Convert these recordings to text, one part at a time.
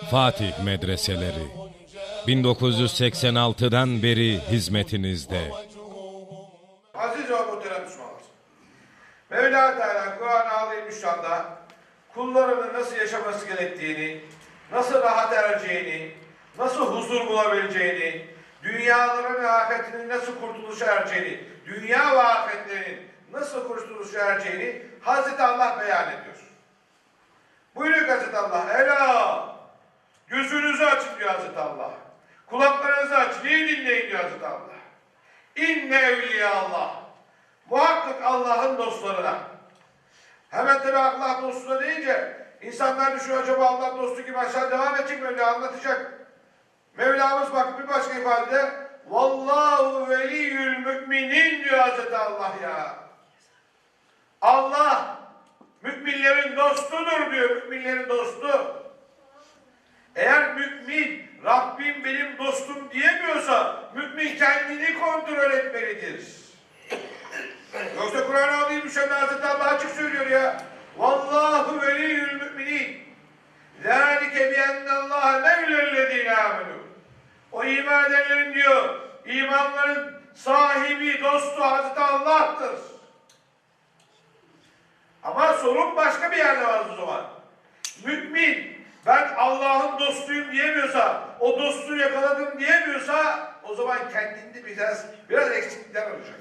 Fatih Medreseleri 1986'dan beri hizmetinizde. Aziz ve muhterem Müslümanlar. Mevla Teala Kur'an-ı Azimüşşan'da kullarının nasıl yaşaması gerektiğini, nasıl rahat ereceğini, nasıl huzur bulabileceğini, dünyaların ve ahiretinin nasıl kurtuluşa ereceğini, dünya ve ahiretlerin nasıl kurtuluşa ereceğini Hazreti Allah beyan ediyor. Buyuruyor Hazreti Allah. Ela! Gözünüzü açın diyor Hazreti Allah. Kulaklarınızı açın. İyi dinleyin diyor Hazreti Allah. İnne evliya Allah. Muhakkak Allah'ın dostlarına. Hemen tabi Allah dostuna deyince insanlar düşünüyor acaba Allah dostu gibi aşağı devam edecek Mevla anlatacak. Mevlamız bak bir başka ifadede Vallahu veliyyül müminin diyor Hazreti Allah ya. Allah müminlerin dostudur diyor müminlerin dostu. Eğer mümin Rabbim benim dostum diyemiyorsa mümin kendini kontrol etmelidir. Yoksa Kur'an-ı Azimüşşan Hazreti Allah açık söylüyor ya. Vallahu veliyyül müminin. Zâlike biennallâhe mevlellezîne âmenû. O iman edenlerin diyor, imanların sahibi, dostu Hazreti Allah'tır. Ama sorun başka bir yerde var o zaman. Mümin ben Allah'ın dostuyum diyemiyorsa, o dostluğu yakaladım diyemiyorsa o zaman kendinde biraz biraz eksiklikler olacak.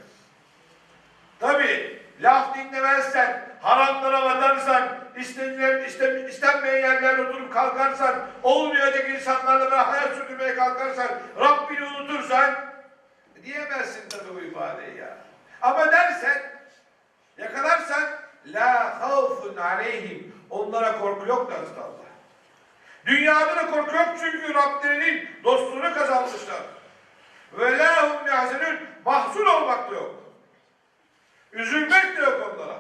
Tabi laf dinlemezsen, haramlara batarsan, istenilen, iste, istenmeyen yerlerde oturup kalkarsan, olmayacak insanlarla beraber hayat sürdürmeye kalkarsan, Rabbini unutursan diyemezsin tabi bu ifadeyi ya. Ama dersen, yakalarsan la havfun aleyhim onlara korku yok da Dünyadan korkuyor çünkü Rablerinin dostluğunu kazanmışlar. Ve la hum yahzenun mahzun olmak da yok. Üzülmek de yok onlara.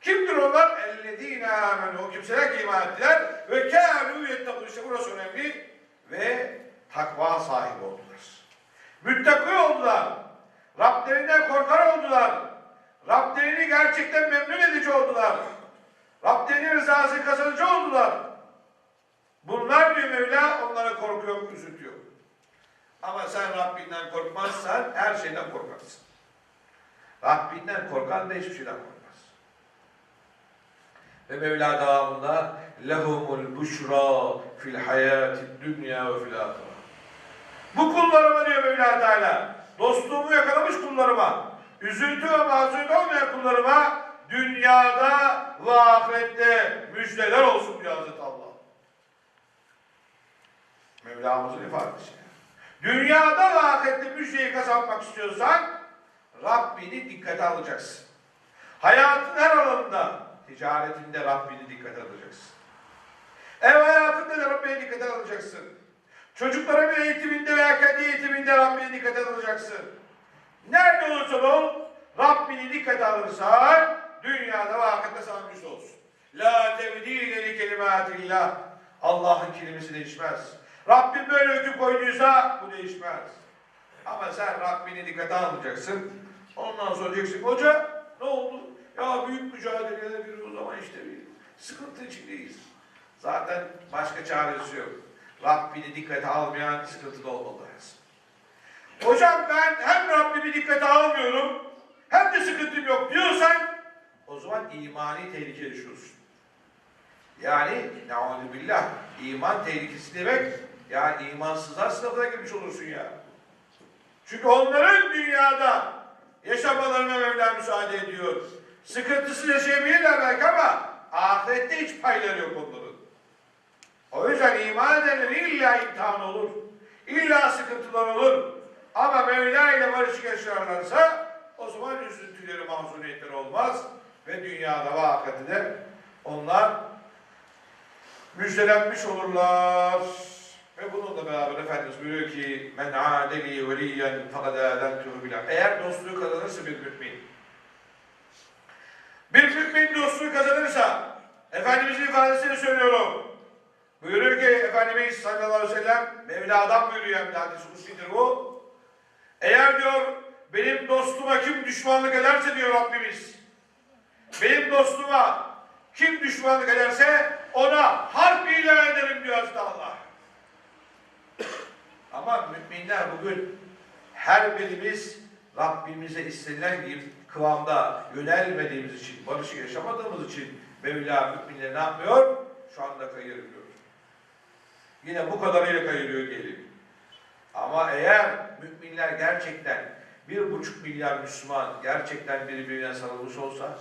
Kimdir onlar? Ellezine amenu. O kimseler ki iman ettiler. Ve kâlu yettekûn. İşte burası önemli. Ve takva sahibi oldular. Müttakı oldular. Rablerinden korkar oldular. Rablerini gerçekten memnun edici oldular. Rablerinin rızası kazanıcı oldular. Bunlar diyor Mevla onlara korku yok, üzüntü yok. Ama sen Rabbinden korkmazsan her şeyden korkarsın. Rabbinden korkan da hiçbir şeyden korkmaz. Ve Mevla devamında lehumul buşra fil hayati dünya ve fil ahire. Bu kullarıma diyor Mevla Teala dostluğumu yakalamış kullarıma üzüntü ve mazeret olmayan kullarıma dünyada ve ahirette müjdeler olsun diyor Hazreti Allah. Mevlamızın ifadesi. Dünyada ve ahirette müjdeyi kazanmak istiyorsan Rabbini dikkate alacaksın. Hayatın her alanında, ticaretinde Rabbini dikkate alacaksın. Ev hayatında da Rabbini dikkate alacaksın. Çocukların eğitiminde veya kendi eğitiminde Rabbini dikkate alacaksın. Nerede olursan ol, Rabbini dikkate alırsan, dünyada ve ahirette sana müjde olsun. La tebdile li kelimatillah. Allah'ın kelimesi değişmez. Rabbim böyle hüküm koyduysa bu değişmez. Ama sen Rabbini dikkate almayacaksın. Ondan sonra diyeceksin hoca ne oldu? Ya büyük mücadeleler bir o zaman işte bir sıkıntı içindeyiz. Zaten başka çaresi yok. Rabbini dikkate almayan sıkıntıda olmalıyız. Hocam ben hem Rabbimi dikkate almıyorum hem de sıkıntım yok diyorsan o zaman imani tehlike düşüyorsun. Yani billah iman tehlikesi demek ya imansızlar sınıfına girmiş olursun ya. Çünkü onların dünyada yaşamalarına Mevla müsaade ediyor. Sıkıntısı yaşayabilirler belki ama ahirette hiç payları yok onların. O yüzden iman edenler illa imtihan olur. İlla sıkıntılar olur. Ama Mevla ile barışık yaşarlarsa o zaman üzüntüleri, mahzuniyetleri olmaz. Ve dünyada ve ahirette onlar müjdelenmiş olurlar. Ve bununla beraber Efendimiz buyuruyor ki men adeli veliyen fakad adentuhu billah. Eğer dostluğu kazanırsa bir mümin. Bir mümin dostluğu kazanırsa Efendimizin ifadesini söylüyorum. Buyuruyor ki Efendimiz sallallahu aleyhi ve sellem Mevla'dan buyuruyor hem de hadis-i kutsidir bu. Eğer diyor benim dostuma kim düşmanlık ederse diyor Rabbimiz. Benim dostuma kim düşmanlık ederse ona harp ilan ederim. Ama müminler bugün her birimiz Rabbimize istenilen gibi kıvamda yönelmediğimiz için, barışı yaşamadığımız için Mevla müminleri ne yapmıyor? Şu anda kayırıyor. Yine bu kadarıyla kayırıyor diyelim. Ama eğer müminler gerçekten bir buçuk milyar Müslüman gerçekten birbirine sarılmış olsa,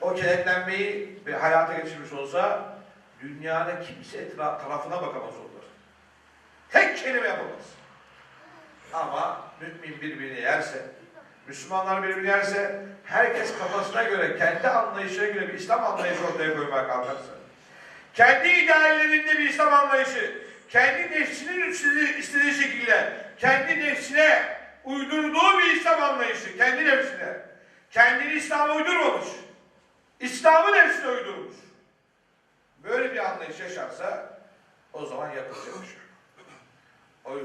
o kenetlenmeyi bir hayata geçirmiş olsa, dünyada kimse etra- tarafına bakamaz onlar. Tek kelime yapamaz. Ama mümin birbirini yerse, Müslümanlar birbirini yerse, herkes kafasına göre, kendi anlayışına göre bir İslam anlayışı ortaya koymaya kalkarsa, kendi ideallerinde bir İslam anlayışı, kendi nefsinin istediği, istediği şekilde, kendi nefsine uydurduğu bir İslam anlayışı, kendi nefsine, kendini İslam'a uydurmamış, İslam'ı nefsine uydurmuş. Böyle bir anlayış yaşarsa, o zaman yapılacak bir şey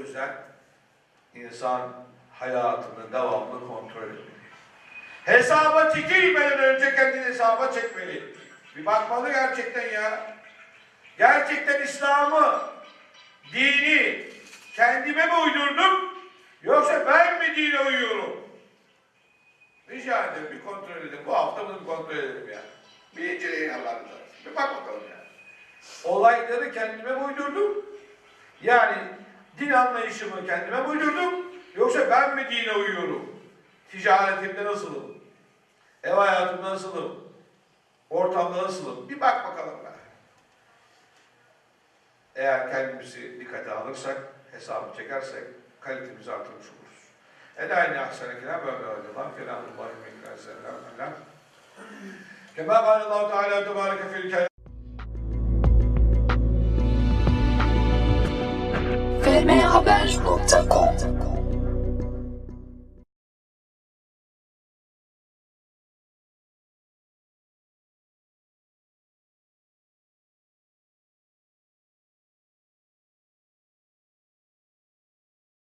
yüzden insan hayatını devamlı kontrol etmeli. Hesaba çekilmeden önce kendini hesaba çekmeli. Bir bakmalı gerçekten ya. Gerçekten İslam'ı, dini kendime mi uydurdum yoksa ben mi dine uyuyorum? Rica ederim bir kontrol edin. Bu hafta bunu kontrol edelim ya. Bir inceleyin Allah'ın. Bir bak bakalım ya. Olayları kendime mi uydurdum? Yani din anlayışımı kendime mi uydurdum? Yoksa ben mi dine uyuyorum? Ticaretimde nasılım? Ev hayatımda nasılım? Ortamda nasılım? Bir bak bakalım ben. Eğer kendimizi dikkate alırsak, hesabı çekersek kalitemizi artırmış oluruz. Ela inne ahsene kelam ve Allah kelamullahi min selam. Kema kâlallahu teâlâ tebâreke fil mes ravages pour ta compte.